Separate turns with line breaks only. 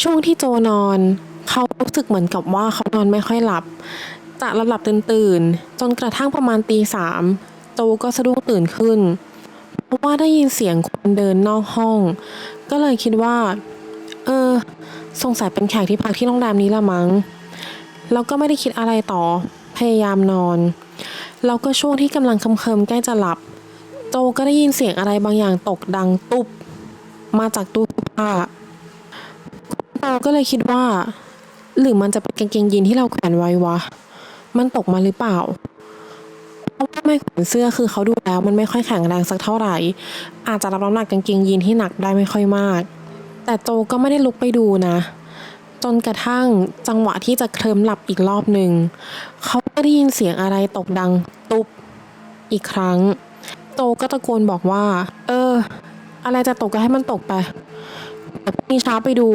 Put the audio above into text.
ช่วงที่โจนอน เขารู้สึกเหมือนกับว่าเขานอนไม่ค่อยหลับ จะหลับหลับตื่นตื่นจนกระทั่งประมาณตีสามโจก็สะดุ้งตื่นขึ้น เพราะว่าได้ยินเสียงคนเดินนอกห้อง ก็เลยคิดว่า เออ สงสัยเป็นแขกที่พักที่โรงแรมนี้ละมั้ง แล้วก็ไม่ได้คิดอะไรต่อ พยายามนอน แล้วก็ช่วงที่กำลังคำเคิมใกล้จะหลับ โจก็ได้ยินเสียงอะไรบางอย่างตกดังตุบ มาจากตู้ผ้า โจก็เลยคิดว่า หรือมันจะเป็นกางเกงยีนที่เราแขวนไว้วะ มันตกมาหรือเปล่าเพราะว่าไม่แขวนเสื้อคือเขาดูแล้ว มันไม่ค่อยแข็งแรงสักเท่าไหร่ อาจจะรับน้ำหนักกางเกงยีนที่หนักได้ไม่ค่อยมาก แต่โจก็ไม่ได้ลุกไปดูนะ จนกระทั่งจังหวะที่จะเคลิ้มหลับอีกรอบหนึ่งเขาก็ได้ยินเสียงอะไรตกดังตุบอีกครั้ง โจก็ตะโกนบอกว่า เออ อะไรจะตกก็ให้มันตกไปเดี๋ยวพรุ่งนี้เช้าไปดู